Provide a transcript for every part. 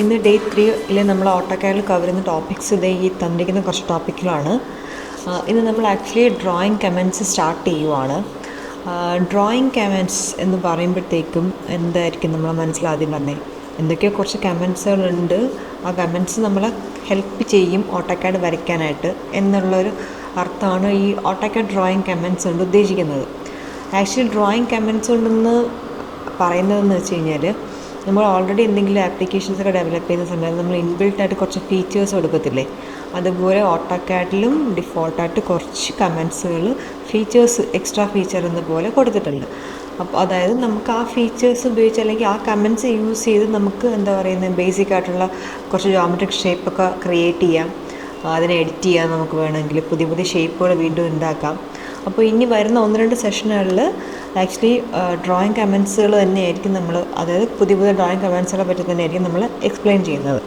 ഇന്ന് ഡേ ത്രീയിൽ നമ്മൾ ഓട്ടോക്കാരിൽ കവർ ചെയ്യുന്ന ടോപ്പിക്സ് ഇത് ഈ തന്നിരിക്കുന്ന കുറച്ച് ടോപ്പിക്കുകളാണ് ഇന്ന് നമ്മൾ ആക്ച്വലി ഡ്രോയിങ് കമൻസ് സ്റ്റാർട്ട് ചെയ്യുവാണ്. ഡ്രോയിങ് കമൻസ് എന്ന് പറയുമ്പോഴത്തേക്കും എന്തായിരിക്കും നമ്മളെ മനസ്സിലാദ്യം തന്നെ എന്തൊക്കെയോ കുറച്ച് കമൻസുകളുണ്ട് ആ കമൻസ് നമ്മളെ ഹെൽപ്പ് ചെയ്യും ഓട്ടോക്കാഡ് വരയ്ക്കാനായിട്ട് എന്നുള്ളൊരു അർത്ഥമാണ് ഈ ഓട്ടോക്കാഡ് ഡ്രോയിങ് കമൻസ് കൊണ്ട് ഉദ്ദേശിക്കുന്നത്. ആക്ച്വലി ഡ്രോയിങ് കമൻസ് കൊണ്ടെന്ന് പറയുന്നതെന്ന് വെച്ച് കഴിഞ്ഞാൽ നമ്മൾ ഓൾറെഡി എന്തെങ്കിലും ആപ്ലിക്കേഷൻസ് ഒക്കെ ഡെവലപ്പ് ചെയ്യുന്ന സമയത്ത് നമ്മൾ ഇൻബിൽട്ട് ആയിട്ട് കുറച്ച് ഫീച്ചേഴ്സ് കൊടുക്കത്തില്ലേ? അതുപോലെ ഓട്ടോക്കാഡിലും ഡിഫോൾട്ടായിട്ട് കുറച്ച് കമൻസുകൾ ഫീച്ചേഴ്സ് എക്സ്ട്രാ ഫീച്ചർ എന്ന പോലെ കൊടുത്തിട്ടുണ്ട്. അപ്പോൾ അതായത് നമുക്ക് ആ ഫീച്ചേഴ്സ് ഉപയോഗിച്ച് അല്ലെങ്കിൽ ആ കമൻസ് യൂസ് ചെയ്ത് നമുക്ക് എന്താ പറയുന്നത് ബേസിക് ആയിട്ടുള്ള കുറച്ച് ജോമെട്രിക് ഷേപ്പൊക്കെ ക്രിയേറ്റ് ചെയ്യാം. അതിനെ എഡിറ്റ് ചെയ്യാം നമുക്ക് വേണമെങ്കിൽ. പുതിയ പുതിയ ഷേപ്പുകൾ വീണ്ടും ഉണ്ടാക്കാം. അപ്പോൾ ഇനി വരുന്ന ഒന്ന് രണ്ട് സെഷനുകളിൽ ആക്ച്വലി ഡ്രോയിങ് കമൻസുകൾ തന്നെയായിരിക്കും നമ്മൾ അതായത് പുതിയ പുതിയ ഡ്രോയിങ് കമൻസുകളെ പറ്റി തന്നെയായിരിക്കും നമ്മൾ എക്സ്പ്ലെയിൻ ചെയ്യുന്നത്.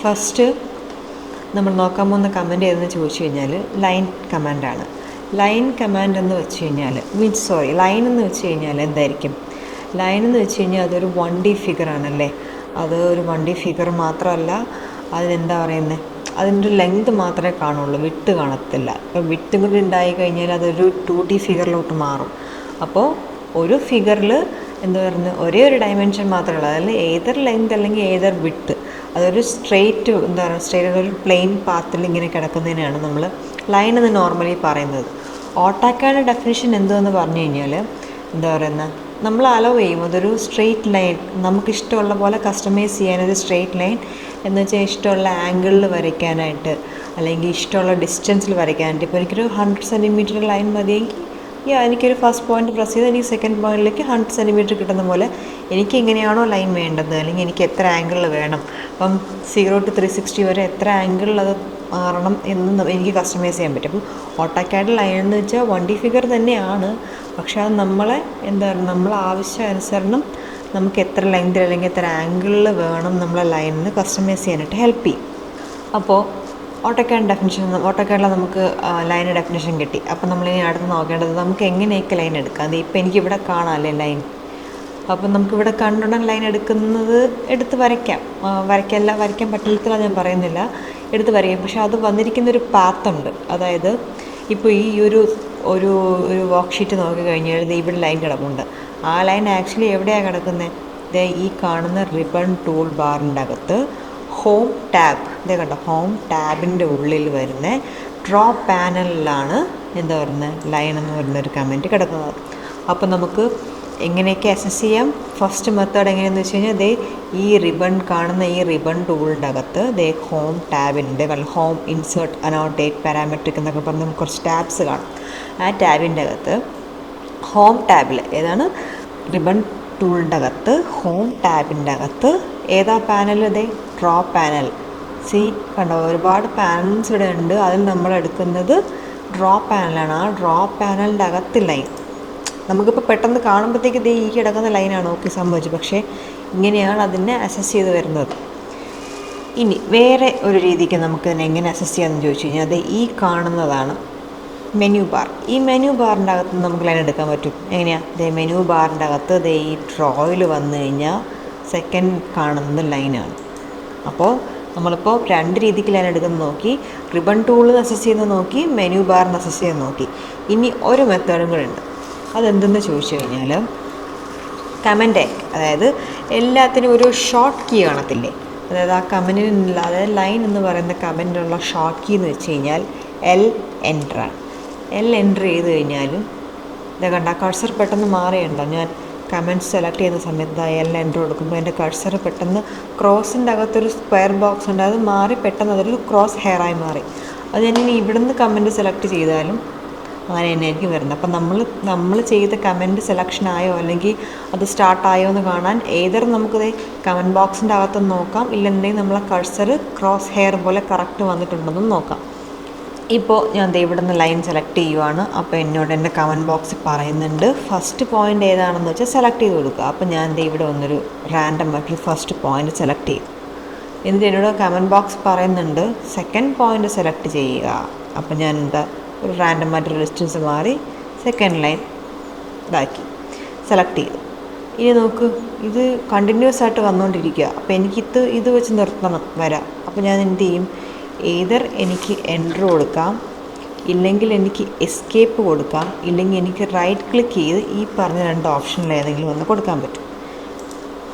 ഫസ്റ്റ് നമ്മൾ നോക്കാൻ പോകുന്ന കമന്റ് ഏതെന്ന് ചോദിച്ചു കഴിഞ്ഞാൽ ലൈൻ കമാൻഡാണ് ലൈൻ കമാൻഡ് എന്ന് വെച്ച് കഴിഞ്ഞാൽ മീൻസ് സോറി ലൈൻ എന്ന് വെച്ച് കഴിഞ്ഞാൽ എന്തായിരിക്കും? ലൈൻ എന്ന് വെച്ച് കഴിഞ്ഞാൽ അതൊരു വൺ ഡി ഫിഗർ ആണല്ലേ? അത് ഒരു വൺ ഡി ഫിഗർ മാത്രമല്ല അതിനെന്താ പറയുന്നത് അതിന്റെ ലെങ്ത് മാത്രമേ കാണുള്ളൂ. വിട്ട് കാണത്തില്ല. അപ്പോൾ വിട്ട് കൂടി ഉണ്ടായി കഴിഞ്ഞാൽ അതൊരു ടു ഡി ഫിഗറിലോട്ട് മാറും. അപ്പോൾ ഒരു ഫിഗറിൽ എന്താ പറയുന്നത് ഒരേ ഒരു ഡയമെൻഷൻ മാത്രമേ ഉള്ളൂ. അതിൽ ഏതർ ലെങ്ത് അല്ലെങ്കിൽ ഏതർ വിട്ട് അതൊരു സ്ട്രെയിറ്റ് എന്താ പറയുക സ്ട്രെയിറ്റ് ഒരു പ്ലെയിൻ പാത്തിൽ ഇങ്ങനെ കിടക്കുന്നതിനാണ് നമ്മൾ ലൈൻ എന്ന് നോർമലി പറയുന്നത്. ഓട്ടാക്കായുടെ ഡെഫിനിഷൻ എന്തെന്ന് പറഞ്ഞു കഴിഞ്ഞാൽ എന്താ പറയുന്നത് നമ്മൾ അലോ ചെയ്യും. അതൊരു സ്ട്രെയിറ്റ് ലൈൻ നമുക്ക് ഇഷ്ടമുള്ള പോലെ കസ്റ്റമൈസ് ചെയ്യാനൊരു സ്ട്രെയിറ്റ് ലൈൻ എന്ന് വെച്ചാൽ ഇഷ്ടമുള്ള ആംഗിളിൽ വരയ്ക്കാനായിട്ട്. അല്ലെങ്കിൽ ഇഷ്ടമുള്ള ഡിസ്റ്റൻസിൽ വരയ്ക്കാനായിട്ട്. ഇപ്പോൾ എനിക്കൊരു ഹൺഡ്രഡ് സെന്റിമീറ്റർ ലൈൻ മതിയെങ്കിൽ യാ എനിക്കൊരു ഫസ്റ്റ് പോയിന്റ് പ്രസ് ചെയ്ത് എനിക്ക് സെക്കൻഡ് പോയിന്റിലേക്ക് ഹൺഡ്രഡ് സെന്റിമീറ്റർ കിട്ടുന്ന പോലെ എനിക്ക് എങ്ങനെയാണോ ലൈൻ വേണ്ടത്? അല്ലെങ്കിൽ എനിക്ക് എത്ര ആംഗിളിൽ വേണം? അപ്പം സീറോ ടു ത്രീ സിക്സ്റ്റി വരെ എത്ര ആംഗിളിൽ അത് മാറണം എന്ന് എനിക്ക് കസ്റ്റമൈസ് ചെയ്യാൻ പറ്റും. അപ്പം ഓട്ടോക്കാഡ് ലൈൻ എന്ന് വെച്ചാൽ വണ്ടി ഫിഗർ തന്നെയാണ്. പക്ഷേ അത് നമ്മളെ എന്താ നമ്മളെ ആവശ്യാനുസരണം നമുക്ക് എത്ര ലെങ്തിൽ അല്ലെങ്കിൽ എത്ര ആംഗിളിൽ വേണം നമ്മളെ ലൈനിന് കസ്റ്റമൈസ് ചെയ്യാനായിട്ട് ഹെൽപ്പ് ചെയ്യും. അപ്പോൾ ഓട്ടോക്കാഡ് ഡെഫിനിഷൻ ഓട്ടോക്കാഡിൽ നമുക്ക് ലൈൻ ഡെഫിനിഷൻ കിട്ടി. അപ്പോൾ നമ്മളിനി അടുത്ത് നോക്കേണ്ടത് നമുക്ക് എങ്ങനെയൊക്കെ ലൈൻ എടുക്കാം? അത് എനിക്ക് എനിക്കിവിടെ കാണാമല്ലേ ലൈൻ അപ്പം നമുക്കിവിടെ കണ്ടുടൻ ലൈൻ എടുക്കുന്നത് എടുത്ത് വരയ്ക്കാം. വരയ്ക്കല്ല വരയ്ക്കാൻ പറ്റില്ല ഞാൻ പറയുന്നില്ല. എടുത്ത് വരയ്ക്കാം. പക്ഷേ അത് വന്നിരിക്കുന്നൊരു പാത്തുണ്ട് അതായത് ഇപ്പോൾ ഈ ഒരു ഒരു ഒരു വർക്ക് ഷീറ്റ് നോക്കി കഴിഞ്ഞാൽ ഇവിടെ ലൈൻ കിടപ്പുണ്ട്. ആ ലൈൻ ആക്ച്വലി എവിടെയാണ് കിടക്കുന്നത് ഈ കാണുന്ന റിബൺ ടൂൾ ബാറിന്റെ അകത്ത് ഹോം ടാബ് ഇതേ കണ്ടോ ഹോം ടാബിന്റെ ഉള്ളിൽ വരുന്ന ഡ്രോപ്പ് പാനലിലാണ് എന്താ പറയുന്നത് ലൈൻ എന്ന് പറയുന്ന ഒരു കമന്റ് കിടക്കുന്നത്. അപ്പോൾ നമുക്ക് എങ്ങനെയൊക്കെ അസസ് ചെയ്യാം? ഫസ്റ്റ് മെത്തേഡ് എങ്ങനെയെന്ന് വെച്ച് കഴിഞ്ഞാൽ ദേ ഈ റിബൺ കാണുന്ന ഈ റിബൺ ടൂളിന്റെ അകത്ത് ദേ ഹോം ടാബിന്റെ ഹോം ഇൻസേർട്ട് അനോട്ടേറ്റ് പാരാമെട്രിക് എന്നൊക്കെ പറഞ്ഞ് നമുക്ക് കുറച്ച് ടാബ്സ് കാണും. ആ ടാബിന്റെ അകത്ത് ഹോം ടാബിൽ ഏതാണ്? റിബൺ ടൂളിന്റെ അകത്ത് ഹോം ടാബിന്റെ അകത്ത് ഏതാ പാനൽ ഇതേ? Draw panel. സി കണ്ടോ ഒരുപാട് പാനൽസ് ഇവിടെ ഉണ്ട്. അതിൽ നമ്മൾ എടുക്കുന്നത് ഡ്രോ പാനലാണ്. ആ ഡ്രോ പാനലിന്റെ അകത്ത് ലൈൻ നമുക്കിപ്പോൾ പെട്ടെന്ന് കാണുമ്പോഴത്തേക്ക് ഇത് ഈ കിടക്കുന്ന ലൈനാണ് ഓക്കെ സംഭവിച്ചത്. പക്ഷേ ഇങ്ങനെയാണ് അതിനെ അസസ് ചെയ്ത് വരുന്നത്. ഇനി വേറെ ഒരു രീതിക്ക് നമുക്ക് ഇതിനെ എങ്ങനെ അസസ് ചെയ്യാമെന്ന് ചോദിച്ചു കഴിഞ്ഞാൽ അത് ഈ കാണുന്നതാണ് മെനു ബാർ. ഈ മെനു ബാറിന്റെ അകത്ത് നമുക്ക് ലൈൻ എടുക്കാൻ പറ്റും. എങ്ങനെയാണ് ദേ മെനു ബാറിന്റെ അകത്ത് ദേ ഈ ഡ്രോയിൽ വന്നു കഴിഞ്ഞാൽ സെക്കൻഡ് കാണുന്ന ലൈനാണ് അപ്പോൾ നമ്മളിപ്പോൾ രണ്ട് രീതിക്ക് ലൈൻ എടുക്കുന്നത് നോക്കി റിബൺ ടൂളിൽ അസസ് ചെയ്യുന്നത് നോക്കി മെനു ബാറിന് അസസ് ചെയ്യുന്നത് നോക്കി. ഇനി ഒരു മെത്തേഡും കൂടെ ഉണ്ട് അതെന്തെന്ന് ചോദിച്ചു കഴിഞ്ഞാൽ കമന്റ് അതായത് എല്ലാത്തിനും ഒരു ഷോർട്ട് കീ കാണത്തില്ലേ? അതായത് ആ കമന്റിനുള്ള അതായത് ലൈൻ എന്ന് പറയുന്ന കമന്റിനുള്ള ഷോർട്ട് കീ എന്ന് വെച്ച് കഴിഞ്ഞാൽ എൽ എൻട്രാണ് എൽ എൻട്രി ചെയ്ത് കഴിഞ്ഞാലും ഇത് കണ്ട കഴ്സർ പെട്ടെന്ന് മാറിയുണ്ടോ? ഞാൻ കമന്റ് സെലക്ട് ചെയ്യുന്ന സമയത്ത് എൽ എന്റർ കൊടുക്കുമ്പോൾ എന്റെ കഴ്സർ പെട്ടെന്ന് ക്രോസിന്റെ അകത്തൊരു സ്ക്വയർ ബോക്സ് ഉണ്ട്. അത് മാറി പെട്ടെന്ന് അതൊരു ക്രോസ് ഹെയറായി മാറി. അത് ഞാൻ ഇനി ഇവിടുന്ന് കമന്റ് സെലക്ട് ചെയ്താലും അങ്ങനെ തന്നെയായിരിക്കും വരുന്നത്. അപ്പം നമ്മൾ നമ്മൾ ചെയ്ത കമന്റ് സെലക്ഷൻ ആയോ അല്ലെങ്കിൽ അത് സ്റ്റാർട്ടായോ എന്ന് കാണാൻ ഏതർ നമുക്കത് കമന്റ് ബോക്സിന്റെ അകത്ത് നോക്കാം. ഇല്ലെന്നുണ്ടെങ്കിൽ നമ്മളെ കഴ്സർ ക്രോസ് ഹെയർ പോലെ കറക്റ്റ് വന്നിട്ടുണ്ടെന്നും നോക്കാം. ഇപ്പോൾ ഞാൻ ഇവിടെ നിന്ന് ലൈൻ സെലക്ട് ചെയ്യുവാണ്. അപ്പോൾ എന്നോട് എന്റെ കമന്റ് ബോക്സിൽ പറയുന്നുണ്ട് ഫസ്റ്റ് പോയിന്റ് ഏതാണെന്ന് വെച്ചാൽ സെലക്ട് ചെയ്ത് കൊടുക്കുക. അപ്പോൾ ഞാൻ ദേ ഇവിടെ ഒന്നൊരു റാൻഡം ആയിട്ട് ഫസ്റ്റ് പോയിന്റ് സെലക്ട് ചെയ്യും എന്നിട്ട് എന്നോട് കമന്റ് ബോക്സ് പറയുന്നുണ്ട് സെക്കൻഡ് പോയിന്റ് സെലക്ട് ചെയ്യുക. അപ്പോൾ ഞാൻ എന്താ ഒരു റാൻഡം ആയിട്ട് ഡിസ്റ്റൻസ് മാറി സെക്കൻഡ് ലൈൻ ഇതാക്കി സെലക്ട് ചെയ്തു. ഇനി നോക്ക് ഇത് കണ്ടിന്യൂസ് ആയിട്ട് വന്നുകൊണ്ടിരിക്കുക അപ്പോൾ എനിക്കിത് ഇത് വെച്ച് നിർത്തണം വരാം. അപ്പോൾ ഞാൻ എന്ത് ചെയ്യും ഏതർ എനിക്ക് എൻട്രി കൊടുക്കാം ഇല്ലെങ്കിൽ എനിക്ക് എസ്കേപ്പ് കൊടുക്കാം ഇല്ലെങ്കിൽ എനിക്ക് റൈറ്റ് ക്ലിക്ക് ചെയ്ത് ഈ പറഞ്ഞ രണ്ട് ഓപ്ഷനിൽ ഏതെങ്കിലും ഒന്ന് കൊടുക്കാൻ പറ്റും.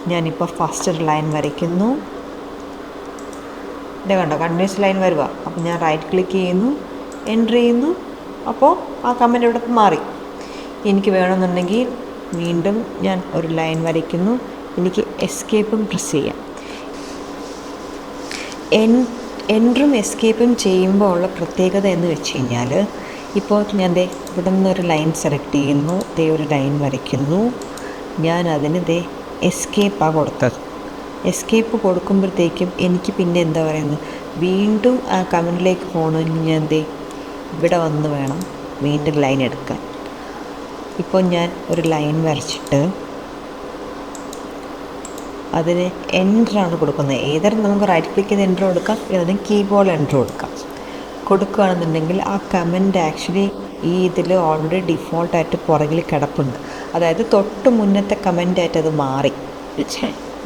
ഞാനിപ്പോൾ ഫസ്റ്റ് ഒരു ലൈൻ വരയ്ക്കുന്നു. ഇത് കണ്ടോ കണ്ടിന്യൂസ് ലൈൻ വരുക അപ്പോൾ ഞാൻ റൈറ്റ് ക്ലിക്ക് ചെയ്യുന്നു എന്റർ ചെയ്യുന്നു. അപ്പോൾ ആ കമന്റ് ഇവിടെ മാറി. എനിക്ക് വേണമെന്നുണ്ടെങ്കിൽ വീണ്ടും ഞാൻ ഒരു ലൈൻ വരയ്ക്കുന്നു. എനിക്ക് എസ്കേപ്പും പ്രസ് ചെയ്യാം. എൻ എൻട്രും എസ്കേപ്പും ചെയ്യുമ്പോൾ ഉള്ള പ്രത്യേകത എന്ന് വെച്ച് കഴിഞ്ഞാൽ ഇപ്പോൾ ഞാൻ ദേ ഇവിടെ നിന്നൊരു ലൈൻ സെലക്ട് ചെയ്യുന്നു ദേ ഒരു ലൈൻ വരയ്ക്കുന്നു. ഞാൻ അതിന് ദേ എസ്കേപ്പാണ് കൊടുത്തത്. എസ്കേപ്പ് കൊടുക്കുമ്പോഴത്തേക്കും എനിക്ക് പിന്നെ എന്താ പറയുന്നത്? വീണ്ടും ആ കമന്റിലേക്ക് പോകണമെങ്കിൽ ഞാൻ ദേ ഇവിടെ വന്ന് വേണം വീണ്ടും ലൈൻ എടുക്കാൻ. ഇപ്പോൾ ഞാൻ ഒരു ലൈൻ വരച്ചിട്ട് അതിന് എന്ററാണ് കൊടുക്കുന്നത്. ഏതായാലും നമുക്ക് റൈറ്റ് ക്ലിക്ക് ചെയ്ത് എന്റർ കൊടുക്കാം. അല്ലെങ്കിൽ കീബോർഡ് എന്റർ കൊടുക്കാം. കൊടുക്കുകയാണെന്നുണ്ടെങ്കിൽ ആ കമന്റ് ആക്ച്വലി ഈ ഇതിൽ ഓൾറെഡി ഡിഫോൾട്ടായിട്ട് പുറകിൽ കിടപ്പുണ്ട്. അതായത് തൊട്ട് മുന്നത്തെ കമന്റായിട്ട് അത് മാറി.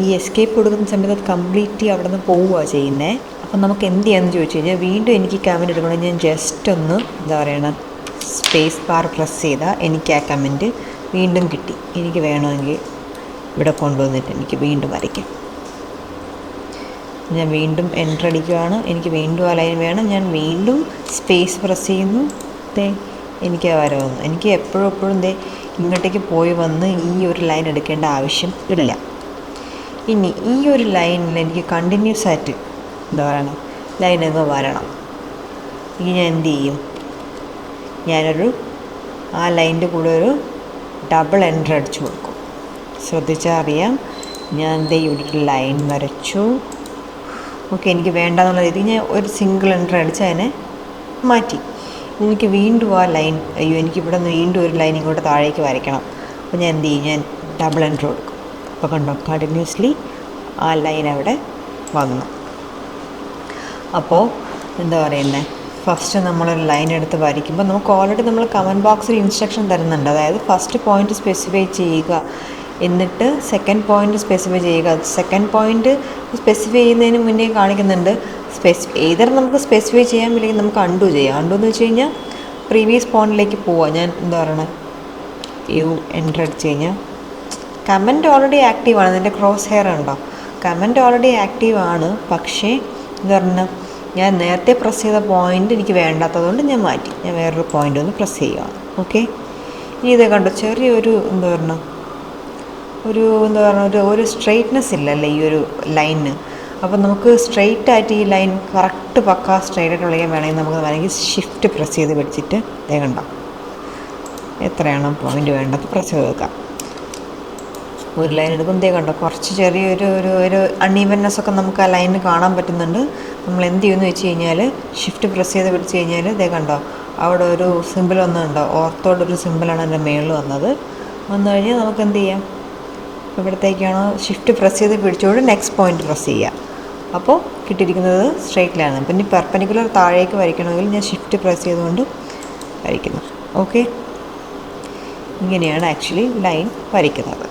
ഈ എസ്കേപ്പ് കൊടുക്കുന്ന സമയത്ത് അത് കംപ്ലീറ്റ്ലി അവിടെ നിന്ന് പോവുകയാണ് ചെയ്യുന്നത് അപ്പം നമുക്ക് എന്ത് ചെയ്യാമെന്ന് ചോദിച്ചു കഴിഞ്ഞാൽ വീണ്ടും എനിക്ക് കമന്റ് എടുക്കണമെങ്കിൽ ഞാൻ ജസ്റ്റ് ഒന്ന് എന്താ പറയണ സ്പേസ് ബാർ പ്രസ് ചെയ്താൽ എനിക്ക് ആ കമന്റ് വീണ്ടും കിട്ടി. എനിക്ക് വേണമെങ്കിൽ ഇവിടെ കൊണ്ടുവന്നിട്ട് എനിക്ക് വീണ്ടും വരയ്ക്കാം. ഞാൻ വീണ്ടും എന്റർ അടിക്കുകയാണ് എനിക്ക് വീണ്ടും അലൈൻ ലൈൻ വേണം. ഞാൻ വീണ്ടും സ്പേസ് പ്രസ് ചെയ്യുന്നു. ദേ എനിക്ക് വര വന്നു. എനിക്ക് എപ്പോഴും എപ്പോഴും ദേ ഇങ്ങോട്ടേക്ക് പോയി വന്ന് ഈ ഒരു ലൈൻ എടുക്കേണ്ട ആവശ്യം ഇല്ല. ഇനി ഈ ഒരു ലൈനിൽ എനിക്ക് കണ്ടിന്യൂസ് ആയിട്ട് എന്താ പറയണം? ലൈൻ അങ്ങ് വരണം. ഇനി ഞാൻ എന്ത് ചെയ്യും? ഞാനൊരു ആ ലൈനിന്റെ കൂടെ ഒരു ഡബിൾ എൻട്രി അടിച്ചു കൊടുക്കും. ശ്രദ്ധിച്ചാൽ അറിയാം ഞാൻ ദേ ഇവിടെ ലൈൻ വരച്ചു. ഓക്കെ എനിക്ക് വേണ്ടെന്നുള്ള രീതിയിൽ ഞാൻ ഒരു സിംഗിൾ എന്റർ അടിച്ച് അതിനെ മാറ്റി. എനിക്ക് വീണ്ടും ആ ലൈൻ അയ്യോ എനിക്ക് ഇവിടെ നിന്ന് വീണ്ടും ഒരു ലൈൻ ഇങ്ങോട്ട് താഴേക്ക് വരയ്ക്കണം. അപ്പോൾ ഞാൻ എന്ത് ചെയ്യും? ഞാൻ ഡബിൾ എന്റർ കൊടുക്കും. അപ്പോൾ കണ്ടോ കണ്ടിന്യൂസ്ലി ആ ലൈൻ അവിടെ വന്നു. അപ്പോൾ എന്താ പറയുന്നത് ഫസ്റ്റ് നമ്മളൊരു ലൈൻ എടുത്ത് വരയ്ക്കുമ്പോൾ നമുക്ക് ഓൾറെഡി നമ്മൾ കമന്റ് ബോക്സിൽ ഇൻസ്ട്രക്ഷൻ തരുന്നുണ്ട്. അതായത് ഫസ്റ്റ് പോയിന്റ് സ്പെസിഫൈ ചെയ്യുക. എന്നിട്ട് സെക്കൻഡ് പോയിന്റ് സ്പെസിഫൈ ചെയ്യുക. സെക്കൻഡ് പോയിന്റ് സ്പെസിഫൈ ചെയ്യുന്നതിന് മുന്നേ കാണിക്കുന്നുണ്ട്. സ്പെസി ഏതർ നമുക്ക് സ്പെസിഫൈ ചെയ്യാൻ അല്ലെങ്കിൽ നമുക്ക് അണ്ടു ചെയ്യാം. അണ്ടു എന്ന് വെച്ച് കഴിഞ്ഞാൽ പ്രീവിയസ് പോയിന്റിലേക്ക് പോവാം. ഞാൻ എന്താ പറയണേ? യു എന്റർ അടിച്ച് കഴിഞ്ഞാൽ കമന്റ് ഓൾറെഡി ആക്റ്റീവാണ് അതിന്റെ ക്രോസ് ഹെയർ ഉണ്ടോ? കമന്റ് ഓൾറെഡി ആക്റ്റീവാണ് പക്ഷേ എന്താ പറഞ്ഞാൽ ഞാൻ നേരത്തെ പ്രസ് ചെയ്ത പോയിന്റ് എനിക്ക് വേണ്ടാത്തതുകൊണ്ട് ഞാൻ മാറ്റി. ഞാൻ വേറൊരു പോയിന്റ് ഒന്ന് പ്രസ് ചെയ്യുകയാണ് ഓക്കെ ഇനി ഇത് കണ്ടോ? ചെറിയൊരു എന്താ പറയുക ഒരു എന്താ പറയുക ഒരു ഒരു സ്ട്രെയിറ്റ്നെസ് ഇല്ലല്ലേ ഈ ഒരു ലൈനിന് അപ്പോൾ നമുക്ക് സ്ട്രെയിറ്റ് ആയിട്ട് ഈ ലൈൻ കറക്റ്റ് പക്ക സ്ട്രെയിറ്റ് ആയിട്ട് വിളിക്കാൻ വേണമെങ്കിൽ നമുക്ക് വേണമെങ്കിൽ ഷിഫ്റ്റ് പ്രസ് ചെയ്ത് പിടിച്ചിട്ട് ദേ എത്രയാണ് പോയിന്റ് വേണ്ടത് പ്രസ് വെക്കാം ഒരു ലൈൻ എടുക്കുമ്പോൾ ദേ കണ്ടോ കുറച്ച് ചെറിയൊരു ഒരു ഒരു അൺഈവൻനെസ് ഒക്കെ നമുക്ക് ആ ലൈനിൽ കാണാൻ പറ്റുന്നുണ്ട്. നമ്മൾ എന്ത് ചെയ്യുമെന്ന് വെച്ച് കഴിഞ്ഞാൽ ഷിഫ്റ്റ് പ്രസ് ചെയ്ത് പിടിച്ച് കഴിഞ്ഞാൽ കണ്ടോ അവിടെ ഒരു സിമ്പിൾ വന്നുണ്ടോ ഓർത്തോടെ ഒരു സിമ്പിളാണ് എന്റെ മേളിൽ വന്നത്. വന്നു കഴിഞ്ഞാൽ നമുക്ക് എന്ത് ചെയ്യാം? ഇവിടത്തേക്കാണോ ഷിഫ്റ്റ് പ്രസ് ചെയ്ത് പിടിച്ചുകൊണ്ട് നെക്സ്റ്റ് പോയിന്റ് പ്രസ് ചെയ്യുക അപ്പോൾ കിട്ടിയിരിക്കുന്നത് സ്ട്രേറ്റിലാണ് പിന്നെ പെർപ്പനിക്കുലർ താഴേക്ക് വരയ്ക്കണമെങ്കിൽ ഞാൻ ഷിഫ്റ്റ് പ്രസ് ചെയ്തുകൊണ്ട് വരയ്ക്കുന്നു. ഓക്കെ ഇങ്ങനെയാണ് ആക്ച്വലി ലൈൻ വരയ്ക്കുന്നത്.